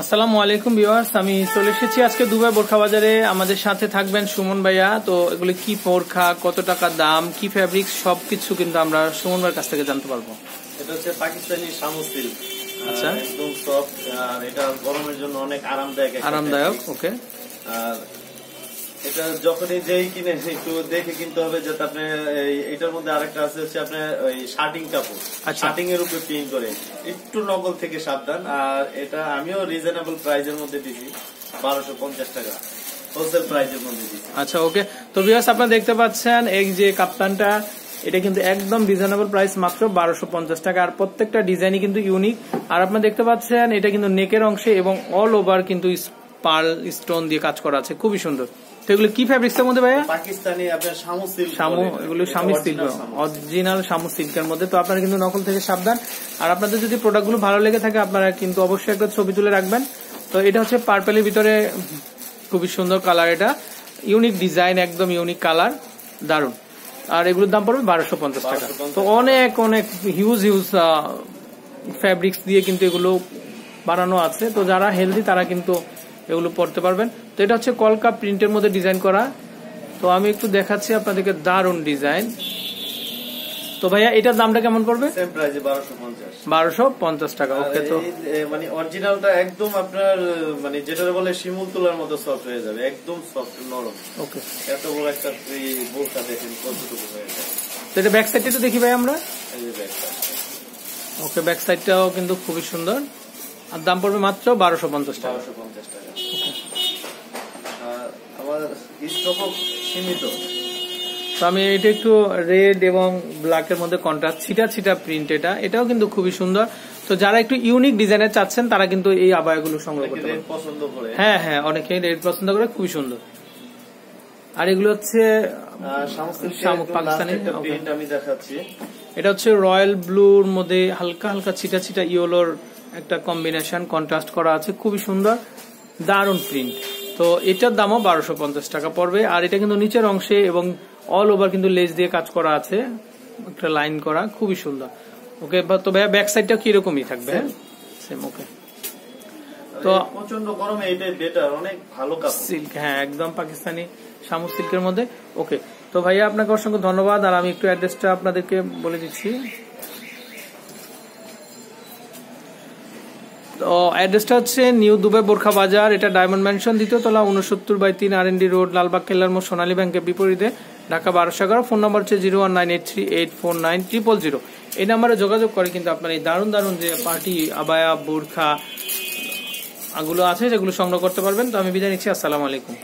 আসসালামু আলাইকুম বিওয়ার্স আমি চলে এসেছি আজকে দুবাই বোরখা বাজারে। আমাদের সাথে থাকবেন সুমন ভাইয়া। তো এগুলো কি বোরখা কত টাকা দাম কি ফ্যাব্রিক সবকিছু কিন্তু আমরা সুমন ভাইয়ের কাছ থেকে জানতে পারব। এটা হচ্ছে পাকিস্তানি শামু সিল্ক আচ্ছা। একদম সফট আর এটা গরমের জন্য অনেক আরামদায়ক আরামদায়ক ওকে আর এটা যখনই যেই কিনে একটু দেখে কিনতে হবে যাতে আপনি এটার মধ্যে আরেকটা আছে হচ্ছে আপনার ওই শার্টিং কাপড়। আচ্ছা। শার্টিং এর উপরে প্রিন্ট করে। একটু নকল থেকে সাবধান। আর এটা আমিও রিজনেবল প্রাইজের মধ্যে দিছি বারোশো পঞ্চাশ টাকা। হোলসেল প্রাইজের মধ্যে দিছি। আচ্ছা ওকে। তো আপনারা দেখতে পাচ্ছেন এই যে কাপ্তানটা এটা কিন্তু একদম রিজনেবল প্রাইস মাত্র বারোশো পঞ্চাশ টাকা। আর প্রত্যেকটা ডিজাইনই কিন্তু ইউনিক আর আপনারা দেখতে পাচ্ছেন এটা কিন্তু নেকের অংশে এবং অল ওভার কিন্তু পার্ল স্টোন দিয়ে কাজ করা আছে। খুবই সুন্দর। তো এগুলো কি ফ্যাব্রিক্স এর মধ্যে ভাইয়া? পাকিস্তানি আপনার শামু সিল্ক শামু এগুলো সিল্ক। অরিজিনাল শামু সিল্কের মধ্যে। তো আপনারা কিন্তু নকল থেকে সাবধান। আর আপনাদের যদি প্রোডাক্টগুলো ভালো লেগে থাকে আপনারা কিন্তু অবশ্যই একটা ছবি তুলে রাখবেন। তো এটা হচ্ছে পার্পেলের ভিতরে খুবই সুন্দর কালার এটা। ইউনিক ডিজাইন একদম ইউনিক কালার দারুণ আর এগুলোর দাম পড়বে বারোশো পঞ্চাশ টাকা। তো অনেক অনেক হিউজ হিউজ ফ্যাব্রিক্স দিয়ে কিন্তু এগুলো বানানো আছে। তো যারা হেলদি তারা কিন্তু এগুলো পড়তে পারবেন। তো এটা হচ্ছে কলকা প্রিন্টের মধ্যে ডিজাইন করা। তো আমি একটু দেখাচ্ছি আপনাদেরকে দারুণ ডিজাইন। তো ভাইয়া এটার দামটা কেমন পড়বে? সেম বারোশো পঞ্চাশ। টাকা ওকে তো মানে অরিজিনালটা একদম আপনার মানে যেটা বলে শিমুল তোলার মতো সফট হয়ে যাবে একদম সফট নরম। ওকে। এত বড় একটা বোরকা দেখেন কতটুকু হয়ে যায়। তো এটা ব্যাক সাইডটা দেখি ভাই আমরা। এই যে ব্যাগটা ওকে ব্যাক সাইডটাও কিন্তু খুবই সুন্দর। আর দাম পড়বে মাত্র বারোশো পঞ্চাশ টাকা। বারোশো পঞ্চাশ টাকা। আর আমার স্টকও সীমিত। তো আমি এটা একটু রেড এবং ব্ল্যাক এর মধ্যে কন্ট্রাস্ট ছিটা ছিটা প্রিন্ট এটা। এটাও কিন্তু খুবই সুন্দর। তো যারা একটু ইউনিক ডিজাইনের চাচ্ছেন তারা কিন্তু এই আবায়গুলো সংগ্রহ করতে পারেন পছন্দ করে। হ্যাঁ হ্যাঁ অনেকেই রেড পছন্দ করে খুবই সুন্দর। আর এগুলো হচ্ছে পাকিস্তানি, আমি দেখাচ্ছি। এটা হচ্ছে রয়্যাল ব্লুর মধ্যে হালকা হালকা ছিটা ছিটা ইয়েলোর একটা কম্বিনেশন কন্ট্রাস্ট করা আছে খুবই সুন্দর। দারুণ প্রিন্ট তো এটার দামও বারোশো পঞ্চাশ টাকা পড়বে। আর এটা কিন্তু নিচের অংশে এবং অল ওভার কিন্তু লেজ দিয়ে কাজ করা আছে। একটা লাইন করা খুবই সুন্দর। ওকে তো ভাইয়া ব্যাক সাইডটা কিরকমই থাকবে? হ্যাঁ সেম ওকে তো প্রচণ্ড গরমে বেটার অনেক ভালো কাপড়। সিল্ক হ্যাঁ একদম পাকিস্তানি সিল্কের মধ্যে। ওকে তো ভাইয়া আপনাকে অসংখ্য ধন্যবাদ। আর আমি একটু অ্যাড্রেসটা আপনাদেরকে বলে দিচ্ছি। তো অ্যাড্রেসটা হচ্ছে নিউ দুবাই বোরখা বাজার, এটা ডায়মন্ড ম্যানশন দ্বিতীয় তলা উনসত্তর বাই তিন আর ডি রোড, লালবাগ, কেল্লার মোড়, সোনালী ব্যাংকের বিপরীতে, ঢাকা বারোশো এগারো ফোন নম্বর হচ্ছে zero one nine eight three eight four nine triple zero. এই নাম্বারে যোগাযোগ করে কিন্তু আপনার এই দারুণ দারুণ যে পার্টি, আবায়া, বোরখা গুলো আছে, যেগুলো সংগ্রহ করতে পারবেন। তো আমি বিদায় নিচ্ছি, আসসালামু আলাইকুম।